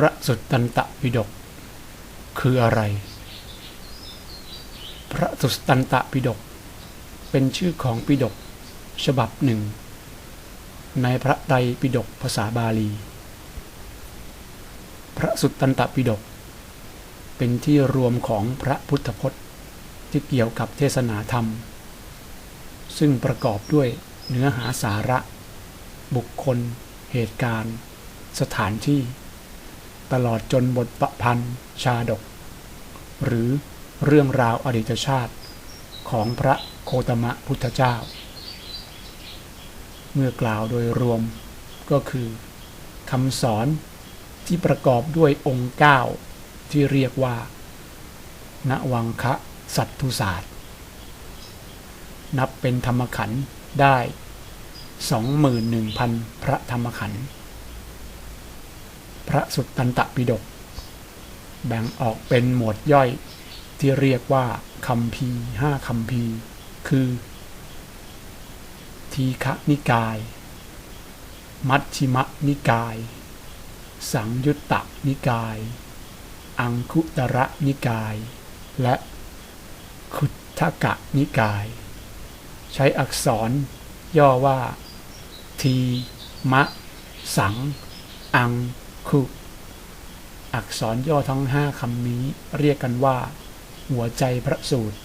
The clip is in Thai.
พระสุตตันตปิฎกคืออะไร พระสุตตันตปิฎกเป็นชื่อของปิฎกฉบับหนึ่ง ในพระไตรปิฎกภาษาบาลี พระสุตตันตปิฎกเป็นที่รวมของพระพุทธพจน์ที่เกี่ยวกับเทศนาธรรม ซึ่งประกอบด้วยเนื้อหาสาระ บุคคล เหตุการณ์ สถานที่ ตลอดจนบทประพันธ์ชาดก หรือเรื่องราวอดีตชาติของพระโคตมะพุทธเจ้า เมื่อกล่าวโดยรวมก็คือคำสอนที่ประกอบด้วยองค์เก้าที่เรียกว่า ณวังคะสัตทุศาสตร์ นับเป็นธรรมขันธ์ได้ 21,000 พระธรรมขันธ์ พระสุตตันตปิฎกแบ่งออกเป็นหมวดย่อยที่เรียกว่าคำพีห้าคำพีคือ ทีฆนิกาย มัชชิมนิกาย สังยุตตนิกาย อังคุตระนิกาย และขุททกะนิกาย ใช้อักษรย่อว่า ที มะ สัง อัง คุอักษรย่อทั้งห้าคำนี้เรียกกันว่า หัวใจพระสูตร